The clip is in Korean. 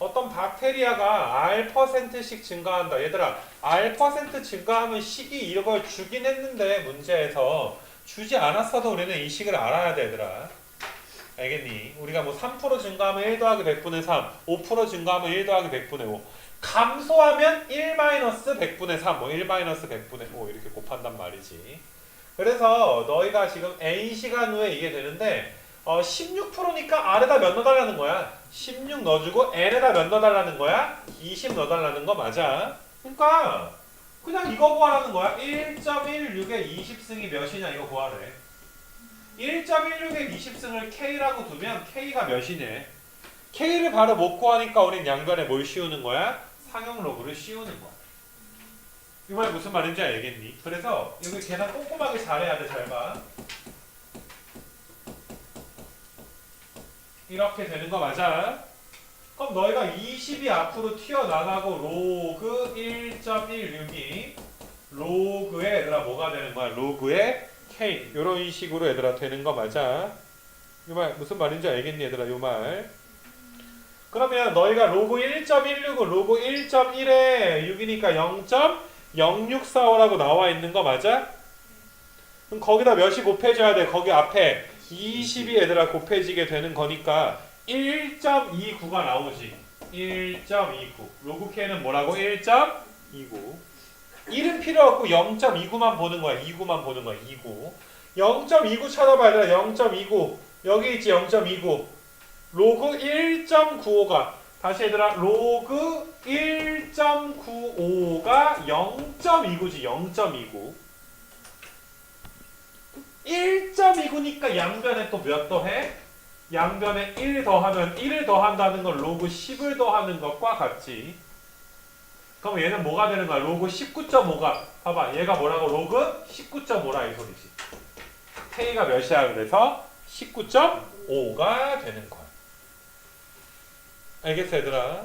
어떤 박테리아가 R%씩 증가한다. 얘들아, R% 증가하면 식이 이걸 주긴 했는데 문제에서 주지 않았어도 우리는 이 식을 알아야 돼, 얘들아. 알겠니? 우리가 뭐 3% 증가하면 1 더하기 100분의 3, 5% 증가하면 1 더하기 100분의 5. 감소하면 1 마이너스 100분의 3, 뭐1 마이너스 100분의 5 이렇게 곱한단 말이지. 그래서 너희가 지금 n 시간 후에 이게 되는데 어, 16%니까 R에다 몇 넣어달라는 거야? 16 넣어주고 N에다 몇 넣어달라는 거야? 20 넣어달라는 거 맞아. 그러니까 그냥 이거 구하라는 거야. 1.16의 20승이 몇이냐 이거 구하래. 1.16의 20승을 K라고 두면 K가 몇이네? K를 바로 못 구하니까 우린 양변에 뭘 씌우는 거야? 상용 로그를 씌우는 거야. 이말 무슨 말인지 알겠니? 그래서 여기 계산 꼼꼼하게 잘해야 돼, 잘 봐. 이렇게 되는 거 맞아? 그럼 너희가 20이 앞으로 튀어나가고 로그 1.16이 로그에 얘들아 뭐가 되는 거야? 로그에 K 이런 식으로 얘들아 되는 거 맞아? 이 말 무슨 말인지 알겠니 얘들아 이 말? 그러면 너희가 로그 1.16은 로그 1.1에 6이니까 0.0645라고 나와 있는 거 맞아? 그럼 거기다 몇이 곱해져야 돼? 거기 앞에 20이 얘들아 곱해지게 되는 거니까 1.29가 나오지. 1.29. 로그 K는 뭐라고? 1.29. 1은 필요 없고 0.29만 보는 거야. 29만 보는 거야. 29. 0.29 찾아봐 얘들아. 0.29. 여기 있지 0.29. 로그 1.95가 다시 얘들아 로그 1.95가 0.29지 0.29 1.29니까 양변에 또 몇 더해? 양변에 1 더하면 1을 더한다는 건 로그 10을 더하는 것과 같지. 그럼 얘는 뭐가 되는 거야? 로그 19.5가. 봐봐. 얘가 뭐라고? 로그 19.5라 이 소리지. K가 몇이야? 그래서 19.5가 되는 거야. 알겠어 얘들아